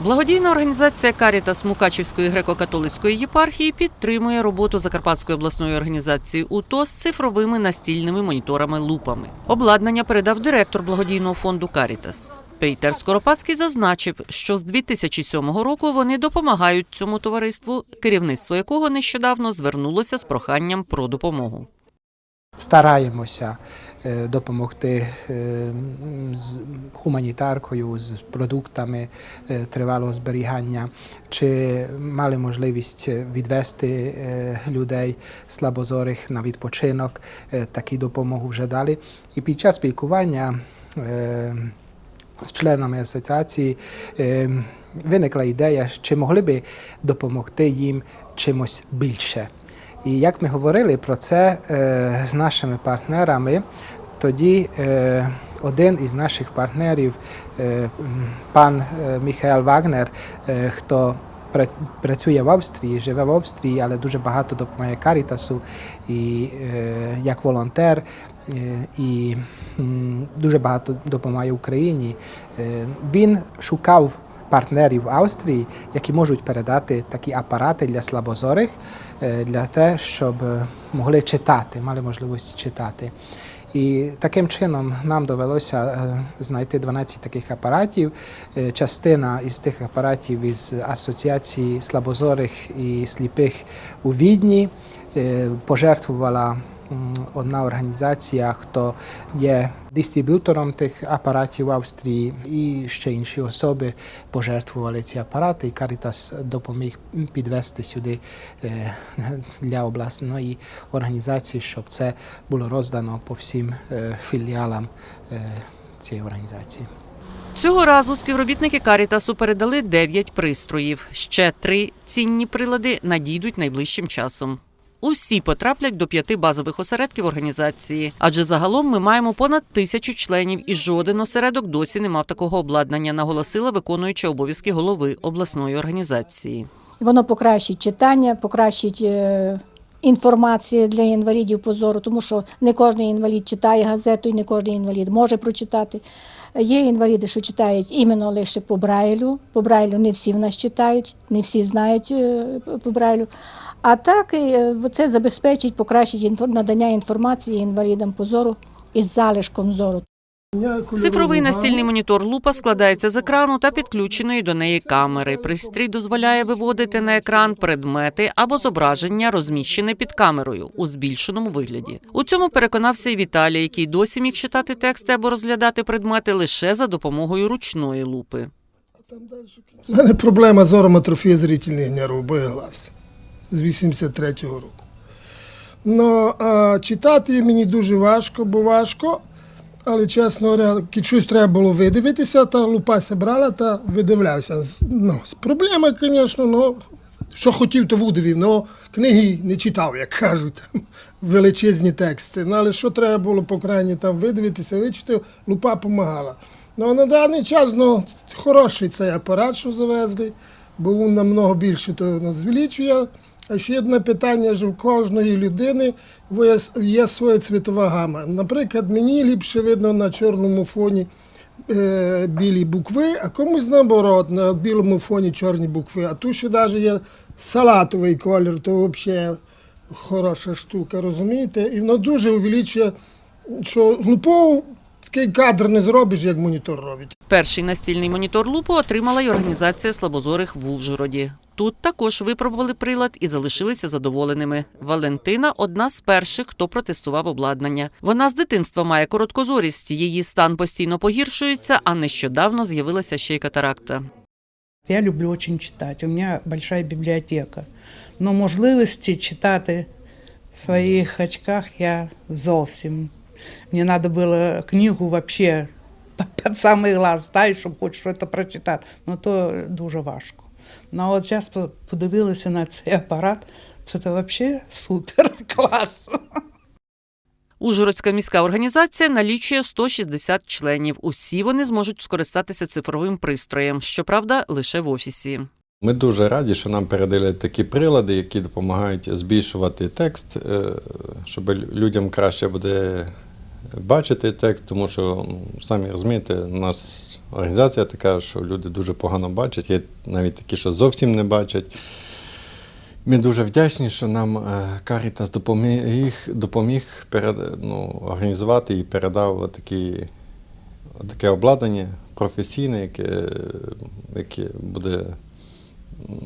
Благодійна організація Карітас Мукачівської греко-католицької єпархії підтримує роботу Закарпатської обласної організації УТО з цифровими настільними моніторами лупами. Обладнання передав директор благодійного фонду Карітас. Пейтер Скоропадський зазначив, що з 2007 року вони допомагають цьому товариству, керівництво якого нещодавно звернулося з проханням про допомогу. Стараємося е, допомогти е, з гуманітаркою, з продуктами е, тривалого зберігання, чи мали можливість відвести людей слабозорих на відпочинок. Таку допомогу вже дали. І під час спілкування з членами асоціації виникла ідея, чи могли би допомогти їм чимось більше. І як ми говорили про це е, з нашими партнерами, тоді е, один із наших партнерів, е, пан Міхаел Вагнер, хто пра- працює в Австрії, живе в Австрії, але дуже багато допомагає Карітасу і е, як волонтер. е, І м, дуже багато допомагає Україні. Е, Він шукав партнерів Австрії, які можуть передати такі апарати для слабозорих, е, для те, щоб е, могли читати, мали можливість читати. І таким чином нам довелося е, знайти 12 таких апаратів. Частина із тих апаратів із Асоціації слабозорих і сліпих у Відні пожертвувала одна організація, хто є дистриб'ютором тих апаратів в Австрії, і ще інші особи пожертвували ці апарати, і Карітас допоміг підвести сюди е, для обласної організації, щоб це було роздано по всім е, філіалам е, цієї організації. Цього разу співробітники Карітасу передали 9 пристроїв. Ще три цінні прилади надійдуть найближчим часом. Усі потраплять до п'яти базових осередків організації, адже загалом ми маємо понад тисячу членів, і жоден осередок досі не мав такого обладнання, наголосила виконуюча обов'язки голови обласної організації. Воно покращить читання, покращить інформацію для інвалідів по зору, тому що не кожен інвалід читає газету і не кожен інвалід може прочитати. Є інваліди, що читають іменно лише по Брайлю. По Брайлю не всі в нас читають, не всі знають е, по Брайлю. А так е, це забезпечить, покращить надання інформації інвалідам по зору із залишком зору. Цифровий настільний монітор лупа складається з екрану та підключеної до неї камери. Пристрій дозволяє виводити на екран предмети або зображення, розміщене під камерою у збільшеному вигляді. У цьому переконався і Віталій, який досі міг читати тексти або розглядати предмети лише за допомогою ручної лупи. У мене проблема з орометрофії зрительних нервів, обоє глаз з 83-го року. Ну, читати мені дуже важко, бо важко. Але чесно говоря, щось треба було видивитися, та лупася брала та видивлявся. Ну, проблема, звісно, ну, що хотів, то видивив. Ну, книги не читав, як кажуть, там, величезні тексти. Ну, але що треба було, по крайній там видивитися, вичитав, лупа допомагала. Ну, на даний час, ну, хороший цей апарат, що завезли, бо намного більше то звеличує. А ще одне питання, що в кожної людини є, своя цвітова гама. Наприклад, мені ліпше видно на чорному фоні е, білі букви, а комусь наоборот, на білому фоні чорні букви. А тут ще навіть є салатовий колір, то взагалі хороша штука, розумієте? І воно дуже увеличує, що глупо такий кадр не зробиш, як монітор робить. Перший настільний монітор лупу отримала й організація слабозорих в Ужгороді. Тут також випробували прилад і залишилися задоволеними. Валентина одна з перших, хто протестував обладнання. Вона з дитинства має короткозорість. Її стан постійно погіршується, а нещодавно з'явилася ще й катаракта. Я люблю очень читати. У мене большая бібліотека. Но можливості читати в своїх очках я зовсім. Мені треба було книгу вообще під самий глаз ставити, щоб хоч щось прочитати. Ну то дуже важко. Ну а от зараз подивилася на цей апарат, це то взагалі супер клас. Ужгородська міська організація налічує 160 членів. Усі вони зможуть скористатися цифровим пристроєм, щоправда, лише в офісі. Ми дуже раді, що нам передали такі прилади, які допомагають збільшувати текст, е, щоб людям краще буде бачити текст, тому що, ну, самі розумієте, у нас організація така, що люди дуже погано бачать. Є навіть такі, що зовсім не бачать. Ми дуже вдячні, що нам е, Карітас допоміг, допоміг перед, ну, організувати і передав такі, таке обладнання професійне, яке, яке буде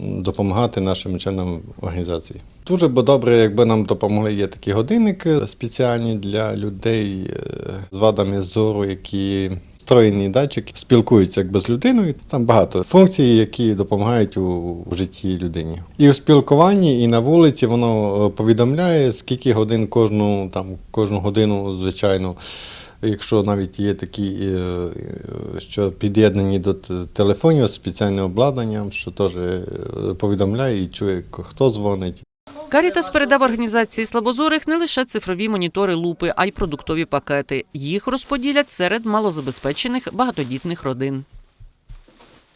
допомагати нашим членам організації. Дуже би добре, якби нам допомогли. Є такі годинники спеціальні для людей е, з вадами зору, які встроєні датчики спілкуються якби з людиною. Там багато функцій, які допомагають у, житті людині. І у спілкуванні, і на вулиці воно е, повідомляє, скільки годин кожну, там, кожну годину, звичайно. Якщо навіть є такі, е, е, що під'єднані до телефонів з спеціальним обладнанням, що теж е, повідомляє і чує, хто дзвонить. Карітас передав організації слабозорих не лише цифрові монітори лупи, а й продуктові пакети. Їх розподілять серед малозабезпечених багатодітних родин.